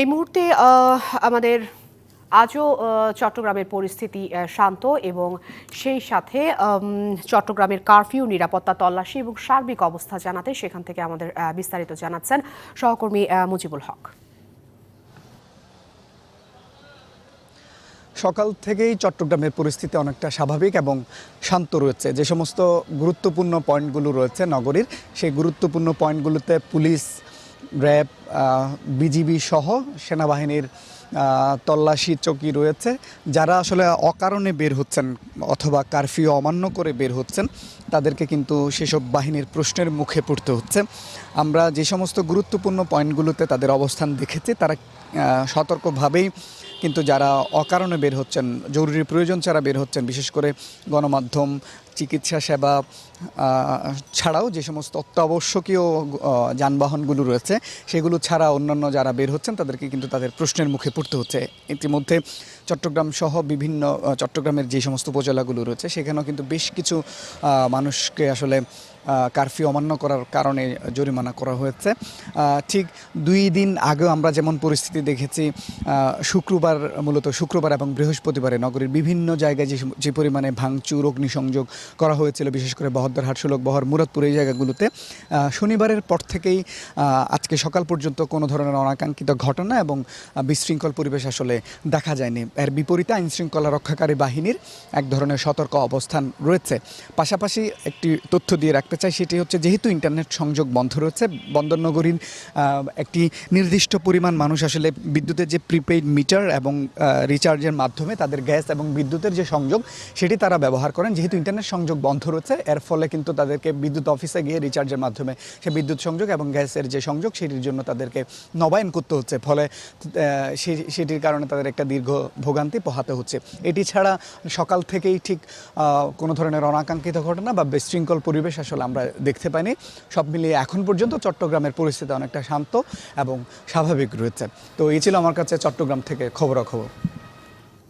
এই মুহূর্তে আমাদের আজও চট্টগ্রামের পরিস্থিতি শান্ত এবং সেই সাথে চট্টগ্রামের কারফিউ, নিরাপত্তা তল্লাশি এবং সার্বিক অবস্থা জানাতে সেখান থেকে আমাদের বিস্তারিত জানাচ্ছেন সহকর্মী মুজিবুল হক। সকাল থেকেই চট্টগ্রামের পরিস্থিতি অনেকটা স্বাভাবিক এবং শান্ত রয়েছে। যে সমস্ত গুরুত্বপূর্ণ পয়েন্টগুলো রয়েছে নগরীর, সেই গুরুত্বপূর্ণ পয়েন্টগুলোতে পুলিশ র্যাব বিজিবি সহ সেনাবাহিনীর তল্লাশি চকি রয়েছে। যারা আসলে অকারণে বের হচ্ছেন অথবা কারফিউ অমান্য করে বের হচ্ছেন, তাদেরকে কিন্তু সেসব বাহিনীর প্রশ্নের মুখে পড়তে হচ্ছে। আমরা যে সমস্ত গুরুত্বপূর্ণ পয়েন্টগুলোতে তাদের অবস্থান দেখেছি, তারা সতর্কভাবেই কিন্তু যারা অকারণে বের হচ্ছেন, জরুরি প্রয়োজন ছাড়া বের হচ্ছেন, বিশেষ করে গণমাধ্যম, চিকিৎসা সেবা ছাড়াও যে সমস্ত অত্যাবশ্যকীয় যানবাহনগুলো রয়েছে, সেগুলো ছাড়া অন্যান্য যারা বের হচ্ছেন, তাদেরকে কিন্তু তাদের প্রশ্নের মুখে পড়তে হচ্ছে। ইতিমধ্যে চট্টগ্রাম সহ বিভিন্ন চট্টগ্রামের যে সমস্ত উপজেলাগুলো রয়েছে, সেখানেও কিন্তু বেশ কিছু মানুষকে আসলে কারফিউ অমান্য করার কারণে জরিমানা করা হয়েছে। ঠিক দুই দিন আগেও আমরা যেমন পরিস্থিতি দেখেছি শুক্রবার, মূলত শুক্রবার এবং বৃহস্পতিবারে নগরীর বিভিন্ন জায়গায় যে যে পরিমাণে ভাঙচুর, অগ্নিসংযোগ করা হয়েছিল, বিশেষ করে বহদ্দার হাটসুলক বহর, মুরাদপুর এই জায়গাগুলোতে শনিবারের পর থেকেই আজকে সকাল পর্যন্ত কোনো ধরনের অনাকাঙ্ক্ষিত ঘটনা এবং বিশৃঙ্খল পরিবেশ আসলে দেখা যায়নি। এর বিপরীতে আইনশৃঙ্খলা রক্ষাকারী বাহিনীর এক ধরনের সতর্ক অবস্থান রয়েছে। পাশাপাশি একটি তথ্য দিয়ে রাখতে চাই সেটি হচ্ছে যেহেতু ইন্টারনেট সংযোগ বন্ধ রয়েছে বন্দরনগরীর আহ, একটি নির্দিষ্ট পরিমাণ মানুষ আসলে বিদ্যুতের যে প্রিপেইড মিটার এবং রিচার্জের মাধ্যমে তাদের গ্যাস এবং বিদ্যুতের যে সংযোগ সেটি তারা ব্যবহার করেন। যেহেতু ইন্টারনেট সংযোগ বন্ধ রয়েছে এর ফলে কিন্তু তাদেরকে বিদ্যুৎ অফিসে গিয়ে রিচার্জের মাধ্যমে সে বিদ্যুৎ সংযোগ এবং গ্যাসের যে সংযোগ সেটির জন্য তাদেরকে নবায়ন করতে হচ্ছে। ফলে সেটির কারণে তাদের একটা দীর্ঘ ভোগান্তি পোহাতে হচ্ছে। এটি ছাড়া সকাল থেকেই ঠিক কোনো ধরনের অনাকাঙ্ক্ষিত ঘটনা বা বিশৃঙ্খল পরিবেশ আসলে আমরা দেখতে পাইনি। সব মিলিয়ে এখন পর্যন্ত চট্টগ্রামের পরিস্থিতি অনেকটা শান্ত এবং স্বাভাবিক রয়েছে। তো এই ছিল আমার কাছে চট্টগ্রাম থেকে খবরাখবর।